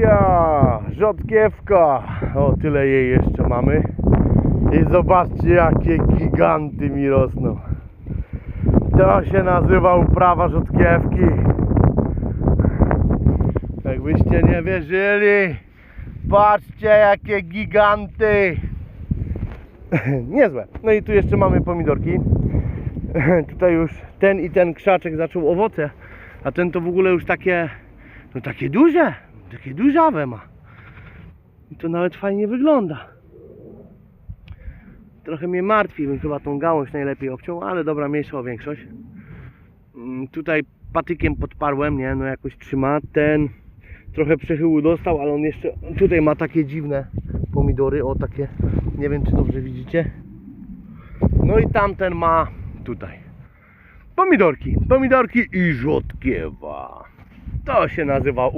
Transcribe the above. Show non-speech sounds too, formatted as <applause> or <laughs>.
Ja, rzodkiewka. O, tyle jej jeszcze mamy. I zobaczcie, jakie giganty mi rosną. To się nazywa uprawa rzodkiewki. Jakbyście nie wierzyli, patrzcie, jakie giganty. <laughs> Niezłe. No i tu jeszcze mamy pomidorki. <laughs> Tutaj już ten i ten krzaczek zaczął owoce, a ten to w ogóle już takie, no takie duże, takie dużawe ma. I to nawet fajnie wygląda. Trochę mnie martwi, bym chyba tą gałąź najlepiej obciął, ale dobra, mniejsza o większość. Mm, Tutaj patykiem podparłem, nie, no jakoś trzyma. Ten trochę przechyłu dostał, ale on jeszcze tutaj ma takie dziwne pomidory, o takie, nie wiem czy dobrze widzicie. No i tamten ma tutaj pomidorki, pomidorki i rzodkiewa. To się nazywa